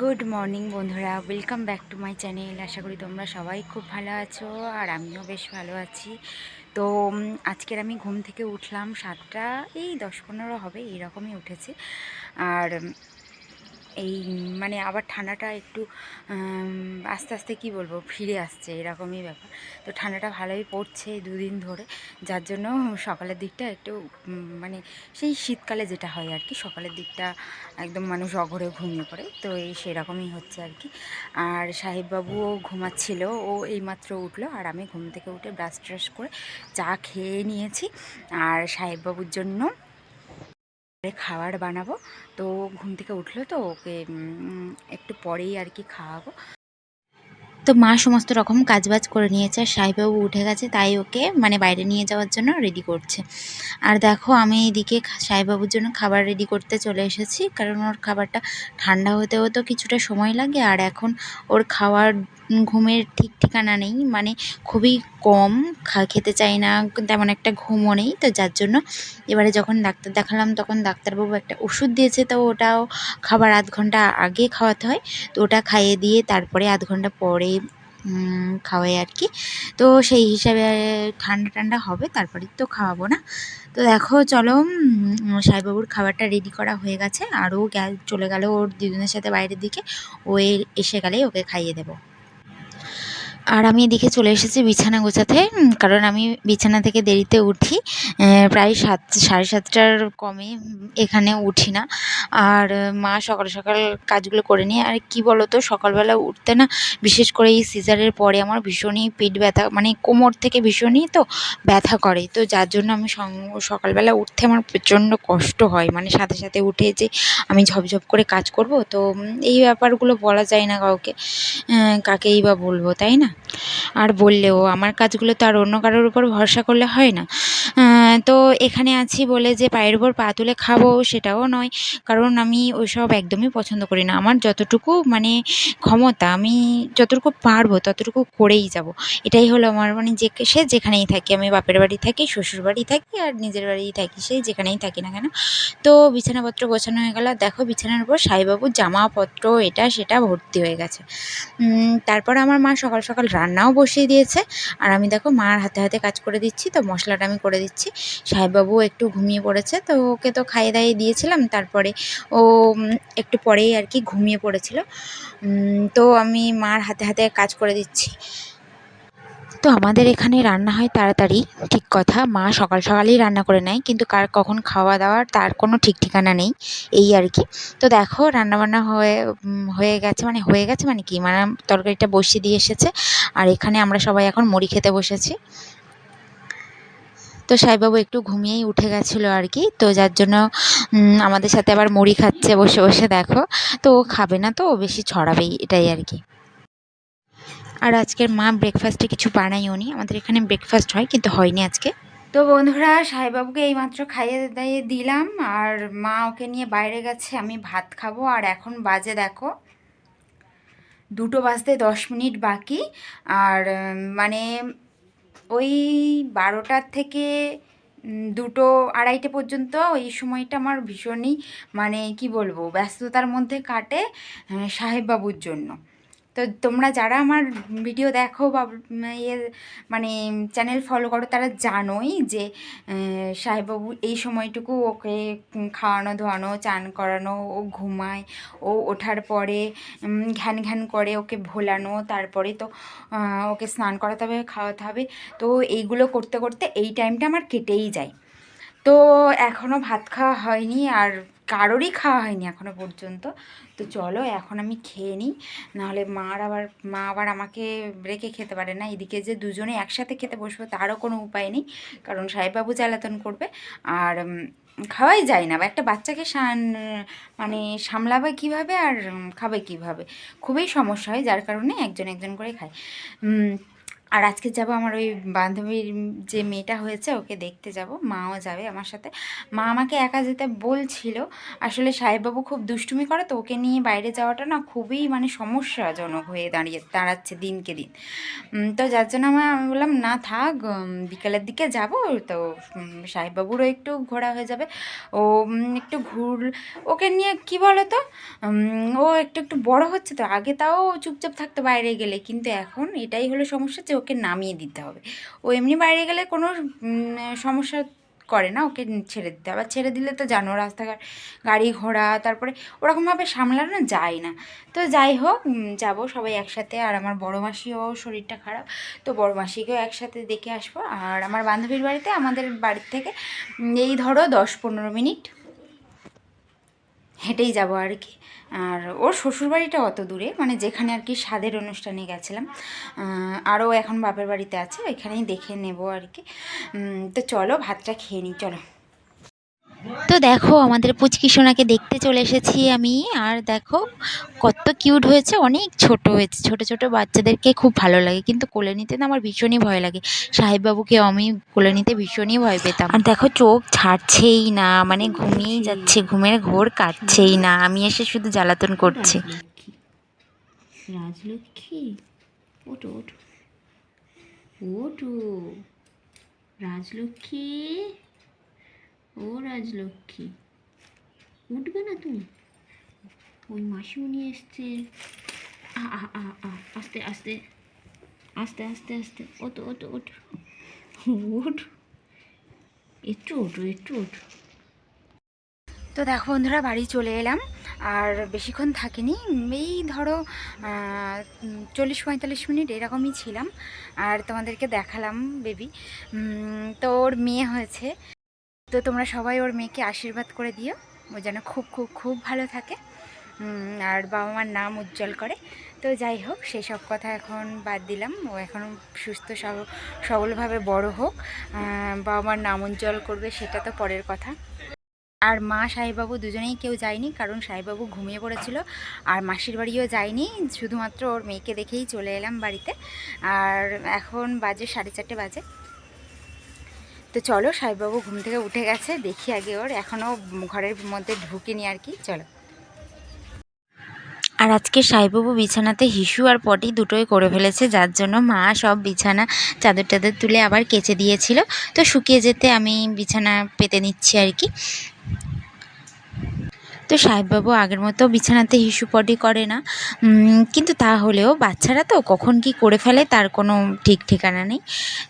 Good morning বন্ধুরা, welcome back to my channel. আশা করি তোমরা সবাই খুব ভালো আছো আর আমিও বেশ ভালো আছি। তো আজকের আমি ঘুম থেকে উঠলাম সাতটা, এই দশ পনেরো হবে এইরকমই উঠেছি। আর এই মানে আবার ঠান্ডাটা একটু আস্তে আস্তে কি বলব, ফিরে আসছে, এরকমই ব্যাপার। তো ঠান্ডাটা ভালোই পড়ছে দুদিন ধরে, যার জন্য সকালের দিকটা একটু মানে সেই শীতকালে যেটা হয় আর কি, সকালের দিকটা একদম মানুষ অঘরে ঘুমিয়ে পড়ে, তো এই সেরকমই হচ্ছে আর কি। আর সাহেববাবুও ঘুমাচ্ছিল, ও এইমাত্র উঠল, আর আমি ঘুম থেকে উঠে ব্রাশ ট্রাশ করে চা খেয়ে নিয়েছি। আর সাহেববাবুর জন্য খাবার বানাবো। তো ঘুম থেকে উঠল তো ওকে একটু পরেই আর কি খাওয়াবো। তো মা সমস্ত রকম কাজবাজ করে নিয়েছে, আর সাহেববাবু উঠে গেছে, তাই ওকে মানে বাইরে নিয়ে যাওয়ার জন্য রেডি করছে। আর দেখো আমি এদিকে সাহেববাবুর জন্য খাবার রেডি করতে চলে এসেছি, কারণ ওর খাবারটা ঠান্ডা হতে হতেও কিছুটা সময় লাগে, আর এখন ওর খাওয়ার ঘুমের ঠিক ঠিকানা নেই মানে খুবই কম খেতে চাই না, তেমন একটা ঘুমও নেই, তো যার জন্য এবারে যখন ডাক্তার দেখালাম, তখন ডাক্তারবাবু একটা ওষুধ দিয়েছে, তো ওটাও খাবার আধ ঘণ্টা আগে খাওয়াতে হয়, তো ওটা খাইয়ে দিয়ে তারপরে আধ ঘণ্টা পরে খাওয়াই আর কি। তো সেই হিসাবে ঠান্ডা ঠান্ডা হবে তারপরে তো খাওয়াবো না। তো দেখো, চলো সাইবাবুর খাবারটা রেডি করা হয়ে গেছে, আরও চলে গেল ওর দিদুনের সাথে বাইরের দিকে, ও এসে গেলেই ওকে খাইয়ে দেবো। আর আমি এদিকে চলে এসেছি বিছানা গোছাতে কারণ আমি বিছানা থেকে দেরিতে উঠি প্রায় সাত, সাড়ে সাতটার কমে এখানে উঠি না। আর মা সকাল সকাল কাজগুলো করে নিয়ে, আর কি বলো তো সকালবেলা উঠতে না, বিশেষ করে এই সিজারের পরে আমার ভীষণই পেট ব্যথা মানে কোমর থেকে ভীষণই তো ব্যথা করে। তো যার জন্য আমি সকালবেলা উঠতে আমার প্রচণ্ড কষ্ট হয়। মানে সাথে সাথে উঠে যে আমি ঝপঝপ করে কাজ করব, তো এই ব্যাপারগুলো বলা যায় না কাউকে কাকেই বা বলব, তাই না? আর বললেও আমার কাজগুলো তো আর অন্য কারোর উপর ভরসা করলে হয় না। তো এখানে আছি বলে যে পায়ের উপর পা তুলে খাব সেটাও নয়। কারণ আমি ওইসব একদমই পছন্দ করি না। আমার যতটুকু মানে ক্ষমতা, আমি যতটুকু পারব ততটুকু করেই যাব। এটাই হলো আমার মানে যে সে যেখানেই থাকি, আমি বাপের বাড়ি থাকি, শ্বশুর বাড়ি থাকি আর নিজের বাড়িই থাকি সেই যেখানেই থাকি না কেন। তো বিছানাপত্র গোছানো হয়ে গেল। দেখো বিছানার উপর সাইবাবুর জামাপত্র, এটা সেটা ভর্তি হয়ে গেছে। তারপর আমার মা সকাল সকাল রান্নাও বসিয়ে দিয়েছে। আর আমি দেখো মার হাতে হাতে কাজ করে দিচ্ছি, তো মশলাটা আমি করে দিচ্ছি। সাহেববাবু একটু ঘুমিয়ে পড়েছে, তো ওকে তো খাইয়ে দাইয়ে দিয়েছিলাম, তারপরে ও একটু পরেই আর কি ঘুমিয়ে পড়েছিল। তো আমি মার হাতে হাতে কাজ করে দিচ্ছি। তো আমাদের এখানে রান্না হয় তাড়াতাড়ি, ঠিক কথা। মা সকাল সকালেই রান্না করে নেয়, কিন্তু কার কখন খাওয়া দাওয়ার তার কোনো ঠিক ঠিকানা নেই, এই আর কি। তো দেখো, রান্নাবান্না হয়ে হয়ে গেছে মানে হয়ে গেছে মানে কি? মানে তরকারিটা বসিয়ে দিয়ে এসেছে। আর এখানে আমরা সবাই এখন মুড়ি খেতে বসেছি। তো সাইবাবু একটু ঘুমিয়েই উঠে গেছিল আর কি। তো যার জন্য আমাদের সাথে আবার মুড়ি খাচ্ছে বসে বসে দেখো। তো ও খাবে না তো, ও বেশি ছড়াবেই, এটাই আর কি। আর আজকের মা ব্রেকফাস্টে কিছু বানাইও নি। আমাদের এখানে ব্রেকফাস্ট হয়, কিন্তু হয়নি আজকে। তো বন্ধুরা সাহেবাবুকে এইমাত্র খাইয়ে দাইয়ে দিলাম। আর মা ওকে নিয়ে বাইরে গেছে, আমি ভাত খাব। আর এখন বাজে দেখো, দুটো বাজতে দশ মিনিট বাকি। আর মানে ওই বারোটার থেকে দুটো আড়াইটে পর্যন্ত ওই সময়টা আমার ভীষণই মানে কি বলব, ব্যস্ততার মধ্যে কাটে সাহেব সাহেববাবুর জন্য। তো তোমরা যারা আমার ভিডিও দেখো বা ইয়ে মানে চ্যানেল ফলো করো, তারা জানোই যে সাহেববাবু এই সময়টুকু ওকে খাওয়ানো, ধোয়ানো, চান করানো, ও ঘুমায়, ও ওঠার পরে ঘ্যান ঘ্যান করে ওকে ভোলানো, তারপরে তো ওকে স্নান করাতে হবে, খাওয়াতে হবে। তো এইগুলো করতে করতে এই টাইমটা আমার কেটেই যায়। তো এখনও ভাত খাওয়া হয়নি আর কারোরই খাওয়া হয়নি এখনও পর্যন্ত। তো চলো, এখন আমি খেয়ে নিই। নাহলে মার আবার, মা আবার আমাকে রেখে খেতে পারে না। এদিকে যে দুজনে একসাথে খেতে বসবো, তারও কোনো উপায় নেই। কারণ সাহেববাবু জ্বালাতন করবে। আর খাওয়াই যায় না। বা একটা বাচ্চাকে মানে সামলাবে কীভাবে? আর খাবে কীভাবে? খুবই সমস্যা হয়, যার কারণে একজন একজন করে খায়। আর আজকে যাব আমার ওই বান্ধবীর যে মেয়েটা হয়েছে, ওকে দেখতে যাব। মাও যাবে আমার সাথে। মা আমাকে একা যেতে বলছিল। আসলে সাহেববাবু খুব দুষ্টুমি করে, তো ওকে নিয়ে বাইরে যাওয়াটা না খুবই মানে সমস্যাজনক হয়ে দাঁড়িয়ে, দাঁড়াচ্ছে দিনকে দিন। তো যার জন্য আমার আমি বললাম, না থাক বিকালের দিকে যাব। তো সাহেববাবুরও একটু ঘোরা হয়ে যাবে। ও একটু ঘুর ওকে নিয়ে কি বলো তো ও একটু একটু বড় হচ্ছে তো, আগে তাও চুপচাপ থাকতো বাইরে গেলে। কিন্তু এখন এটাই হলো সমস্যা যে ওকে নামিয়ে দিতে হবে। ও এমনি বাইরে গেলে কোনো সমস্যা করে না, ওকে ছেড়ে দিতে আবার ছেড়ে দিলে তো জানো রাস্তাঘাট, গাড়ি ঘোড়া, তারপরে ওরকমভাবে সামলানো যায় না। তো যাই হোক যাব সবাই একসাথে। আর আমার বড় মাসিও শরীরটা খারাপ, তো বড় মাসিকেও একসাথে দেখে আসব। আর আমার বান্ধবীর বাড়িতে, আমাদের বাড়ির থেকে এই ধরো দশ পনেরো মিনিট। হেঁটেই যাব আর কি। আর ওর শ্বশুরবাড়িটা অত দূরে মানে যেখানে আর কি স্বাদের অনুষ্ঠানে গেছিলাম আরও এখন বাপের বাড়িতে আছে, ওইখানেই দেখে নেব আর কি। তো চলো ভাতটা খেয়ে নিই, চলো। তো দেখো আমাদের পুচকি সোনাকে দেখতে চলে এসেছি আমি। আর দেখো কত কিউট হয়েছে অনেক ছোট হয়েছে। ছোট ছোট বাচ্চাদেরকে খুব ভালো লাগে কিন্তু কোলে নিতে না আমার ভীষণই ভয় লাগে। সাহেববাবুকে আমি কোলে নিতে ভীষণই ভয় পেতাম। আর দেখো চোখ ছাড়ছেই না মানে ঘুমিয়েই যাচ্ছে ঘুমের ঘোর কাটছেই না। আমি এসে শুধু জ্বালাতন করছি। রাজলক্ষ্মী রাজলক্ষ্মী ওটো ওটো ওটো রাজলক্ষ্মী ও রাজলক্ষ্মী। উঠবে না তুমি? ওই এসছে। আ আ আ আস্তে আস্তে। আস্তে আস্তে আস্তে। ওটো ওটো ওটো ওটো একটু ওটো একটু ওটো তো দেখো বন্ধুরা, বাড়ি চলে এলাম। আর বেশিক্ষণ থাকিনি। এই ধরো চল্লিশ পঁয়তাল্লিশ মিনিট এরকমই ছিলাম। আর তোমাদেরকে দেখালাম, বেবি। তো ওর মেয়ে হয়েছে। তো তোমরা সবাই ওর মেয়েকে আশীর্বাদ করে দিও। ও যেন খুব খুব খুব ভালো থাকে। আর বাবা মার নাম উজ্জ্বল করে। তো যাই হোক, সেই সব কথা এখন বাদ দিলাম। ও এখন সুস্থ সব- সবলভাবে বড় হোক। বাবা মার নাম উজ্জ্বল করবে, সেটা তো পরের কথা। আর মা সাহেববাবু দুজনেই কেউ যায়নি, কারণ সাহেববাবু ঘুমিয়ে পড়েছিল। আর মাসির বাড়িও যায়নি, শুধুমাত্র ওর মেয়েকে দেখেই চলে এলাম বাড়িতে। আর এখন বাজে সাড়ে চারটে বাজে। তো চলো সাহেববাবু ঘুম থেকে উঠে গেছে, দেখি আগে ওর। এখনও ঘরের মধ্যে ঢুকিনি আর কি, চলো। আর আজকে সাইবাবু বিছানাতে হিসু আর পটি দুটোই করে ফেলেছে, যার জন্য মা সব বিছানা চাদর টাদর তুলে আবার কেচে দিয়েছিল। তো শুকিয়ে যেতে আমি বিছানা পেতে নিচ্ছি আর কি। তো সাহেববাবু আগের মতো বিছানাতে হিসু পটি করে না। কিন্তু তাহলেও বাচ্চারা তো কখন কি করে ফেলে তার কোনো ঠিক ঠিকানা নেই।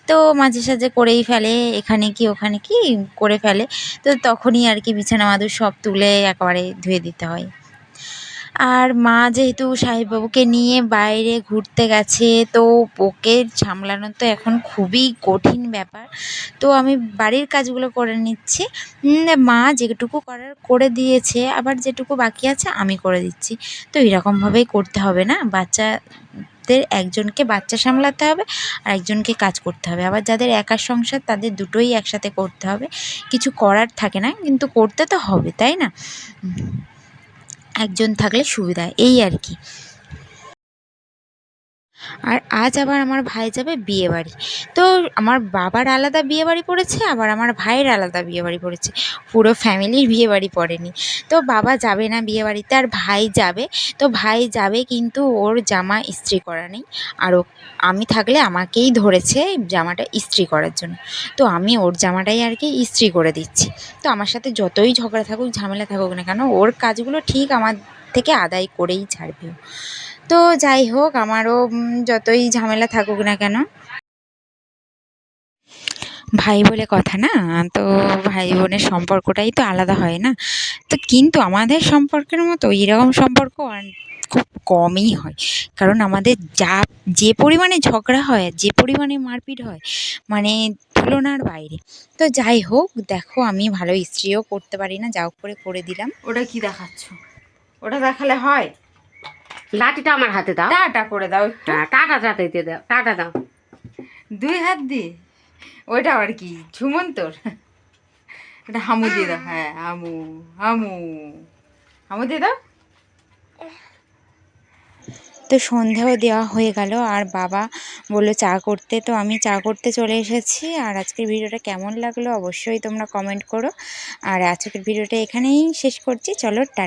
তো মাঝে সাঝে করেই ফেলে, এখানে কি, ওখানে কি, করে ফেলে। তো তখনই আর কি বিছানা মাদুর সব তুলে একেবারে ধুয়ে দিতে হয়। আর মা যেহেতু সাহেববাবুকে নিয়ে বাইরে ঘুরতে গেছে, তো ওকে সামলানো তো এখন খুবই কঠিন ব্যাপার। তো আমি বাড়ির কাজগুলো করে নিচ্ছি। মা যেটুকু করার করে দিয়েছে, আবার যেটুকু বাকি আছে আমি করে দিচ্ছি। তো এরকমভাবেই করতে হবে না? বাচ্চাদের একজনকে বাচ্চা সামলাতে হবে, আর একজনকে কাজ করতে হবে। আবার যাদের একার সংসার, তাদের দুটোই একসাথে করতে হবে। কিছু করার থাকে না, কিন্তু করতে তো হবে, তাই না? একজন থাকলে সুবিধা এই আর কি। আর আজ আবার আমার ভাই যাবে বিয়ে বাড়ি তো আমার বাবার আলাদা বিয়ে বাড়ি পড়েছে, আবার আমার ভাইয়ের আলাদা বিয়ে বাড়ি পড়েছে। পুরো ফ্যামিলির বিয়ে বাড়ি পড়েনি। তো বাবা যাবে না বিয়ে বাড়িতে আর ভাই যাবে। তো ভাই যাবে কিন্তু ওর জামা ইস্ত্রি করা নেই। আর আমি থাকলে আমাকেই ধরেছে জামাটা ইস্ত্রি করার জন্য। তো আমি ওর জামাটাই আর কি ইস্ত্রি করে দিচ্ছি। তো আমার সাথে যতই ঝগড়া থাকুক, ঝামেলা থাকুক না কেন, ওর কাজগুলো ঠিক আমার থেকে আদায় করেই ছাড়বে। তো যাই হোক, আমারও যতই ঝামেলা থাকুক না কেন। ভাই বলে কথা না, তো ভাই বোনের সম্পর্কটাই তো আলাদা হয় না। তো কিন্তু আমাদের সম্পর্কের মতো এরকম সম্পর্ক খুব কমই হয়। কারণ আমাদের যা, যে পরিমাণে ঝগড়া হয়, যে পরিমাণে মারপিট হয় মানে তুলনার বাইরে। তো যাই হোক, দেখো আমি ভালো স্ত্রীও করতে পারি না, যা করে করে দিলাম। ওটা কি দেখাচ্ছ? ওটা দেখালে হয়? লাঠিটা আমার হাতে দাও। টাটা করে দাও একটু। হ্যাঁ, টাটা টাটা দিয়ে দাও টাটা দাও। দুই হাত দি। ওইটা আর কি? ঝুমন তোর? এটা হামু দিয়ে দাও। হ্যাঁ হামু হামু। হামু দিয়ে দাও। তো সন্ধ্যাও দেওয়া হয়ে গেল আর বাবা বলল চা করতে। তো আমি চা করতে চলে এসেছি আর আজকের ভিডিওটা কেমন লাগল অবশ্যই তোমরা কমেন্ট করো। আর আজকের ভিডিওটা এখানেই শেষ করছি। চলো টাটা।